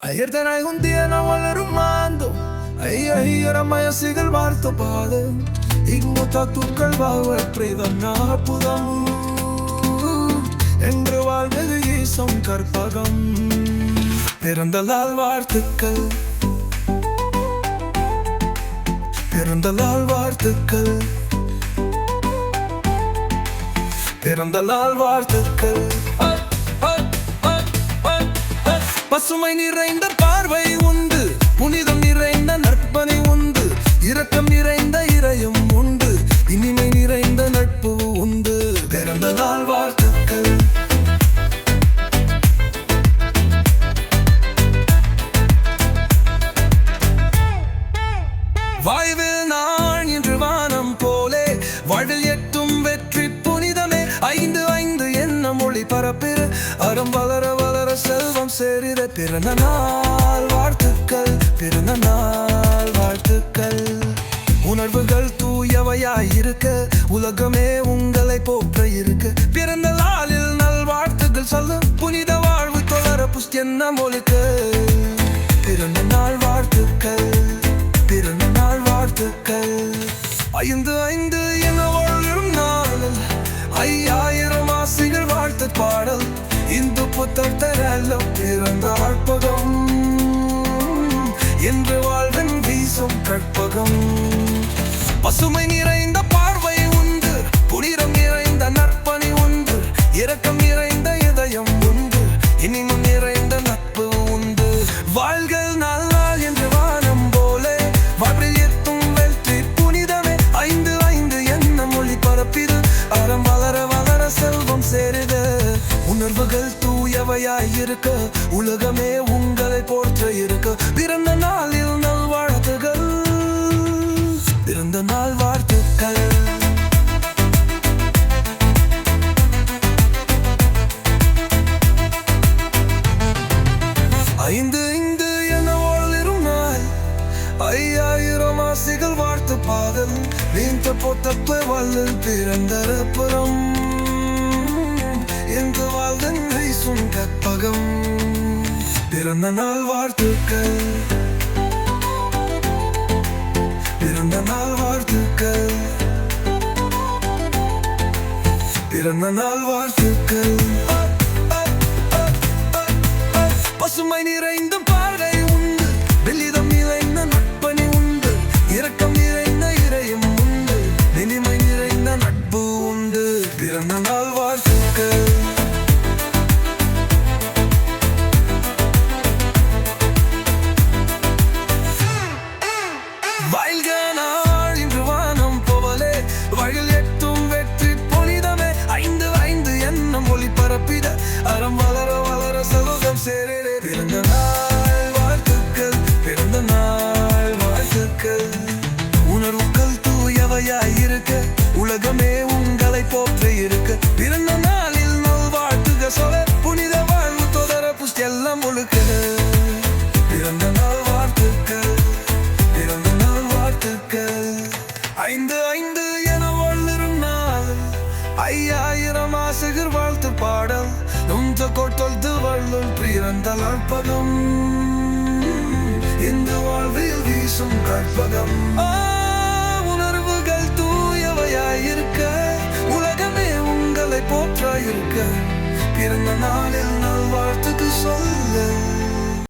Ayer tenay un día na wala rumando Ay ay ramaya sigal marto pade Igmota tukal bawe prida na pudam என்று வாழ்வது ஈசம் கற்பகம் பிறந்தலால் வாழ்த்துக்கள் பிறந்தலால் வாழ்த்துக்கள் பிறந்தலால் வாழ்த்துக்கள் பசுமை நிறைந்த பார்வை உண்டு. புனிதம் நிறைந்த நற்பனை உண்டு. இரக்கம் நிறைந்த இறையும் உண்டு. இனிமை பிறந்த நாள் வாழ்த்துக்கள் பிறந்த நாள் வாழ்த்துக்கள். உணர்வுகள் தூயவையாயிருக்க உலகமே உங்களை போற்ற இருக்க. பிறந்த நாளில் நல் வாழ்த்துக்கள் சொல்ல புனித வாழ்வு தொடர புஸ்தியன்ன மொழிக்கு. பிறந்த நாள் வாழ்த்துக்கள் பிறந்த நாள் வாழ்த்துக்கள். ஐந்து ஐந்து பசுமை நிறைந்த பார்வை உண்டு. புனிதம் நிறைந்த நற்பணி உண்டு. இரக்கம் நிறைந்த இதயம் உண்டு. இனிமும் நிறைந்த நட்பு உண்டு. வாழ்கள் நல்லா என்று வானம் போலே. வாழ்வில் எத்தும் வெற்றி புனிதமே. ஐந்து ஐந்து என்ன மொழி பரப்பிது. அறம் வளர வளர செல்வம் சேருது. உணர்வுகள் தூயவையாயிருக்க உலகமே ஐயாயிரம் ஆசைகள் வாழ்த்து பாதல் நீந்த பொத்தப்ப வல்லல் பிறந்தரப்புறம். என்று வாழ்தன் சுன் கற்பகம் பிறந்த நாள் வாழ்த்துக்கள். பிறந்த நாள் வாழ்த்துக்கள். பிறந்த நாள் வாழ்த்துக்கள். பசுமை நிறைந்தும் போற்ற இருக்க. பிறந்த நாளில் நல் வாழ்த்துக சொல புனித வாழ்வு தொடர புஷ்டி எல்லாம் ஒழுக்க. பிறந்த நாள் வாழ்த்துக்கள் பிறந்த நாள் வாழ்த்துக்கள். ஐந்து ஐந்து என வாழ்ந்திரும் நாள். ஐயாயிரம் ஆசகர் வாழ்த்து பாடல். நுந்த கொட்டொல்து வள்ளும் பிறந்த அற்பகம் இந்த வாழ்வில் வீசும் கற்பகம். ஆ, பிறந்த நாளில் நல்வாழ்த்துக்கு சொல்லு.